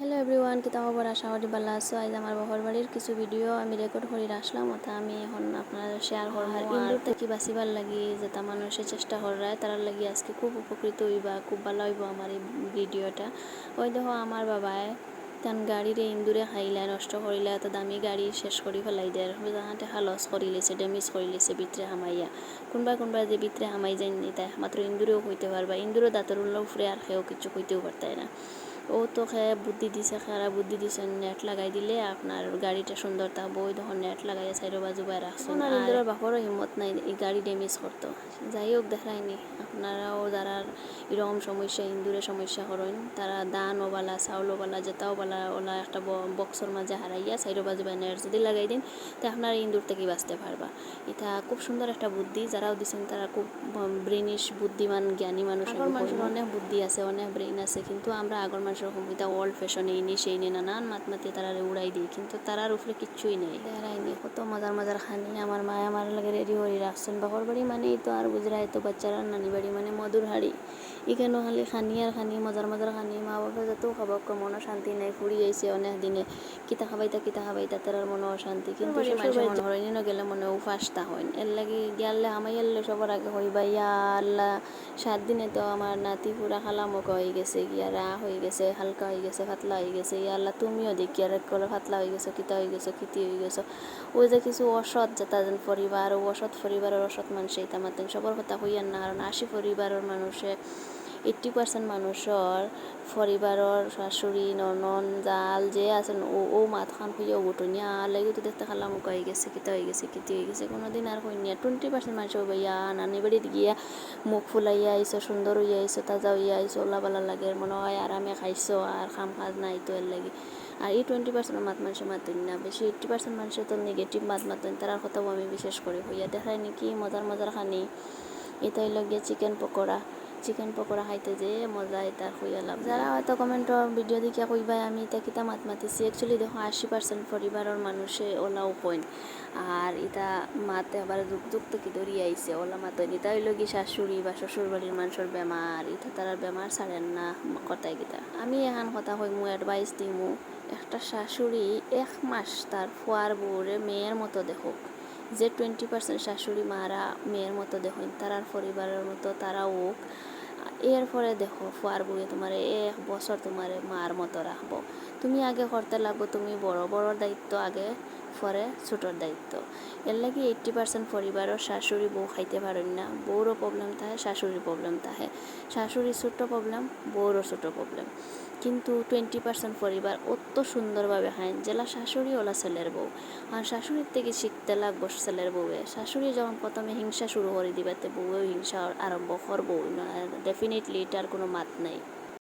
Hello everyone কিতা খবর আশা করি ভালো আছো। আজ আমার বাবার বাড়ির কিছু ভিডিও আমি রেকর্ড করে রাখলাম ওটা আমি এখন আপনার শেয়ার করব আর ইন্দুর থেকে বাঁচিবার লাগি যেটা মানুষের চেষ্টা করায় তার লাগি আজকে খুব উপকৃত হইবা খুব ভালো হইব আমার এই ভিডিওটা ওই দেখো আমার বাবায় তান গাড়িরে ইন্দুরে খাইলা নষ্ট করিলা এত দামি গাড়ি শেষ করে ফেলাই দেয় যাহাতে লস করে লেছে ড্যামেজ করে লেছে ভিতরে হামাইয়া কোনবা কোনবা যে ভিতরে হামাই যায় নি তাই মাত্র ইন্দুরেও হইতে পারবা ইন্দুরও দাঁতর উল্লাহ ফুরে আর খেয়েও কিছু হইতেও পারতাই না। ও তো খেয়ে বুদ্ধি দিছে খারা বুদ্ধি দিছে নেট লাগাই দিলে আপনার গাড়িটা সুন্দর থাকব। ওই তখন নেট লাগাইয়া সাইড বাজু বাই রাখছেন আর ইন্দুরের বাপরও হিম্মত নাই এই গাড়ি ড্যামেজ করতো। যাই হোক দেখায়নি আপনারাও যারা এরকম সমস্যা ইন্দুরের সমস্যা করেন তারা দান ওবালা চাউল ওবালা জেতাও বালা ওলা একটা বক্সর মাঝে হারাইয়া সাইডো বাজু বাই নেট যদি লাগাই দিন তো আপনারা ইন্দুর থেকে বাঁচতে পারবা। এটা খুব সুন্দর একটা বুদ্ধি যারাও দিচ্ছেন তারা খুব ব্রেনিশ বুদ্ধিমান জ্ঞানী মানুষ। আগর মানুষের অনেক বুদ্ধি আছে অনেক ব্রেন আছে কিন্তু আমরা আগর মানুষের রকম এটা ওল্ড ফ্যাশন এই নি সেই নি নানান মাত মাতি তারা উড়াই দিই কিন্তু তারার উপরে কিচ্ছুই নেই। দেখাইনি কত মজার মজার খানি আমার মায় আমার লাগে রেডি করে রাখছেন বাপর বাড়ি মানেই তো আর গুজরাই তো বাচ্চারা নানি বাড়ি মানে মধুর হাড়ি। এখানে খালি খানি আর খানি মজার মজার খানি মা বাবা যত খাবার মনে শান্তি নাই ফুরি আইছে অনেক দিনে কিতা খাবাইতা কিতা খাবাইতা তার মনে অশান্তি কিন্তু মনে হয় গেলে মনে ও উপাসটা হয় এর লাগি গেলে আমি এলে সবার আগে হইবা ইয়া আল্লাহ সাত দিনে তো আমার নাতি পুরা খালামক হয়ে গেছে গিয়া রা হয়ে গেছে হালকা হয়ে গেছে পাতলা হয়ে গেছে ইয়া আল্লাহ তুমিও দেখি আর করে পাতলা হয়ে গেছো কিতা হয়ে গেছো কিতি হয়ে গেছো ওই যে কিছু অসৎ যে তাদের পরিবার, ও অসৎ পরিবারের অসৎ মানুষ এই মাতেন সবার কথা হইয়ার না, কারণ আশি পরিবারের মানুষে এইট্টি পার্সেন্ট মানুষের পরিবারের শাশুড়ি, ননন, জাল, যে আছেন ও ও মাত খান হইয়া উঠুনিয়া লাগে তো দেখতে খালাম হয়ে গেছে, কিতা হয়ে গেছে, কিতি হয়ে গেছে কোনো দিন আর হইনিয়া টোয়েন্টি পার্সেন্ট মানুষ হইয়া নানি বাড়িতে গিয়া মুখ ফুলাইয়া আইসো সুন্দর হইয়া আইসো তাজা হইয়া আইসো ওলা বালা লাগে মনে হয় আরামে খাইছো আর খাম খাজ নাই তো এর লাগে। আর এই টোয়েন্টি পার্সেন্ট মাত মানুষে মাতেন না বেশি এইট্টি পার্সেন্ট মানুষের তো নেগেটিভ মাত মাতেন তার কথাও আমি বিশেষ করে হইয়া দেখাই নাকি মজার মজার খানি। এটাই লগে চিকেন পকোড়া চিকেন পকোড়া খাইতে যে মজা এটা খুইয়ালাম যারা হয়তো কমেন্টর ভিডিও দিকে কইবাই, আমি এটা কিতা মাত মাতিছি। অ্যাকচুয়ালি দেখো, আশি পার্সেন্ট পরিবারের মানুষে ওলাও কইন আর এটা মাতে আবার যুগ যুগ কি ধরিয়ে আইছে ওলা মাতে এটা হইল কি শাশুড়ি বা শ্বশুর বাড়ির মানুষের বেমার, এটা তারা বেমার ছাড়েন না কথাই কিতা আমি এখন কথা কই মু অ্যাডভাইস দিমু, একটা শাশুড়ি এক মাস তার ফুয়ার বউরে মেয়ের মতো দেখুক। যে টোয়েন্টি পার্সেন্ট শাশুড়ি মারা মেয়ের মতো দেখুন তারার পরিবারের মতো, তারা হোক এরপরে দেখো, ফুয়ার বুয়ে তোমার এক বছর তোমার মার মতো রাখব। তুমি আগে করতে লাগবো, তুমি বড়। বড় দায়িত্ব আগে পরে ছোটোর দায়িত্ব। এর লাগে এইট্টি পার্সেন্ট পরিবারও শাশুড়ি বউ খাইতে পারেন না। বউরও প্রবলেম থাকে শাশুড়ির প্রবলেম থাকে শাশুড়ির ছোট প্রবলেম বউরও ছোট প্রবলেম কিন্তু টোয়েন্টি পার্সেন্ট পরিবার অত সুন্দরভাবে খায়, জেলা শাশুড়ি ওলা ছেলের বউ। আর শাশুড়ির থেকে শিখতে লাগবো ছেলের বউয়ে। শাশুড়ি যখন প্রথমে হিংসা শুরু করে দিবাতে বউয়েও হিংসা আরম্ভ করব। ডেফিনেটলি এটার কোনো মাত নাই।